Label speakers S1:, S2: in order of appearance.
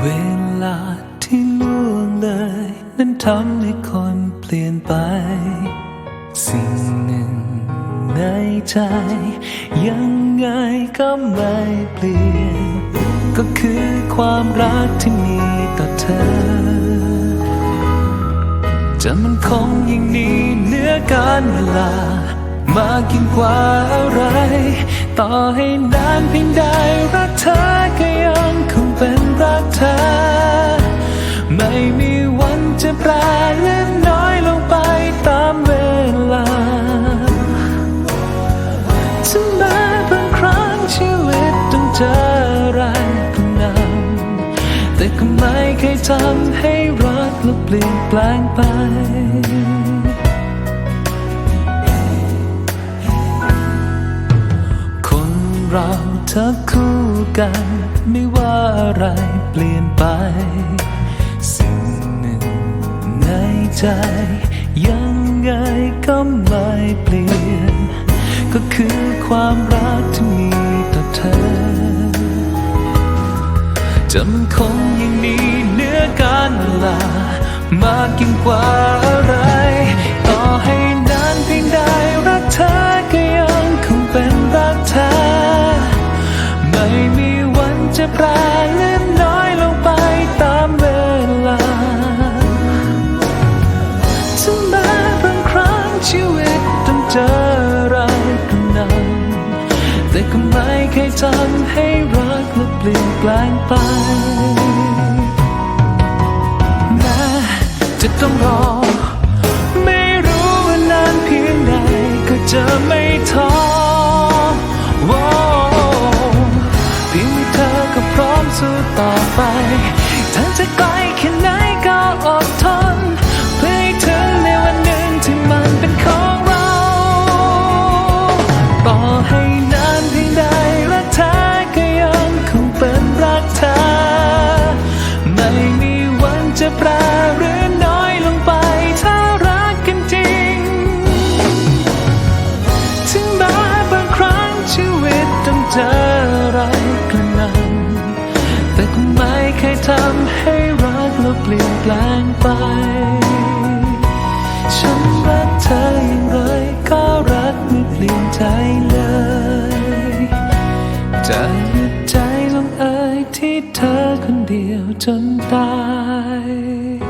S1: เวลาที่ล่วงเลย นั้นทำให้คนเปลี่ยนไป สิ่งหนึ่งในใจ ยังไงก็ไม่เปลี่ยน ก็คือความรักที่มีต่อเธอ จะมันคงยิ่งนี้เหนื้อการเวลา มากยิ่งกว่าอะไร ต่อให้นานเพียงใดรักเธอ รักเธอ ไม่มีวันจะแปรเล็กน้อยลงไปตามเวลาถึงแม้บางครั้งชีวิตต้องเจออะไรผู้นำแต่ก็ไม่เคยทำให้รักและเปลี่ยนแปลงไป เราถ้าคู่กัน ไม่ว่าอะไรเปลี่ยนไป สิ่งหนึ่งในใจ ยังไงก็ไม่เปลี่ยน ก็คือความรักที่มีต่อเธอจะมันคงยังมีเนื้อการเวลามากยิ่งกว่าอะไร เคยทำให้รักและเปลี่ยนแปลงไปแม้จะต้องรอ ไม่รู้ว่านานเพียงใดก็จะไม่ท้อเพียงมีเธอก็พร้อมสู้ต่อไปทางจะไกล แปรหรือน้อยลงไปถ้ารักกันจริง ถึงแม้บางครั้งชีวิตต้องเจออะไรกระหนำแต่ก็ไม่เคยทำให้รักเราเปลี่ยนแปลงไป ฉันรักเธออย่างไรก็รักไม่เปลี่ยนใจเลยใจ ที่เธอคนเดียวจนตาย